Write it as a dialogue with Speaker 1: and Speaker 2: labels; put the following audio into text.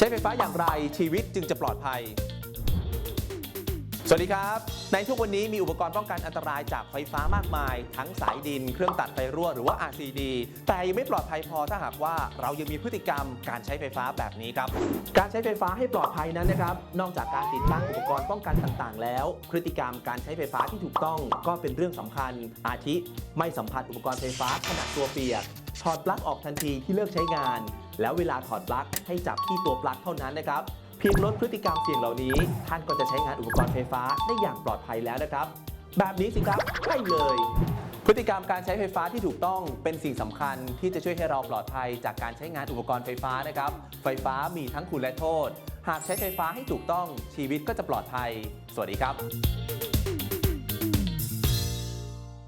Speaker 1: ใช้ไฟฟ้าอย่างไรชีวิตจึงจะปลอดภัย สวัสดีครับ ในทุกวันนี้มีอุปกรณ์ป้องกันอันตรายจากไฟฟ้ามากมาย ทั้งสายดิน เครื่องตัดไฟรั่วหรือว่า RCD แต่ยังไม่ปลอดภัยพอถ้าหากว่าเรายังมีพฤติกรรมการใช้ไฟฟ้าแบบนี้ครับ การใช้ไฟฟ้าให้ปลอดภัยนั้นนะครับ นอกจากการติดตั้งอุปกรณ์ป้องกันต่างๆ แล้ว พฤติกรรมการใช้ไฟฟ้าที่ถูกต้องก็เป็นเรื่องสำคัญ อาทิ ไม่สัมผัสอุปกรณ์ไฟฟ้าขณะตัวเปียก ถอดปลั๊กออกทันทีที่เลิกใช้งาน แล้วเวลาถอดปลั๊กให้จับที่ตัวปลั๊กเท่านั้นนะครับเพียงลดพฤติกรรมเสี่ยงเหล่านี้ ท่านก็จะใช้งานอุปกรณ์ไฟฟ้าได้อย่างปลอดภัยแล้วนะครับ แบบนี้สิครับใช่เลย พฤติกรรมการใช้ไฟฟ้าที่ถูกต้องเป็นสิ่งสำคัญที่จะช่วยให้เราปลอดภัยจากการใช้งานอุปกรณ์ไฟฟ้านะครับ ไฟฟ้ามีทั้งคุณและโทษ หากใช้ไฟฟ้าให้ถูกต้องชีวิตก็จะปลอดภัย สวัสดีครับ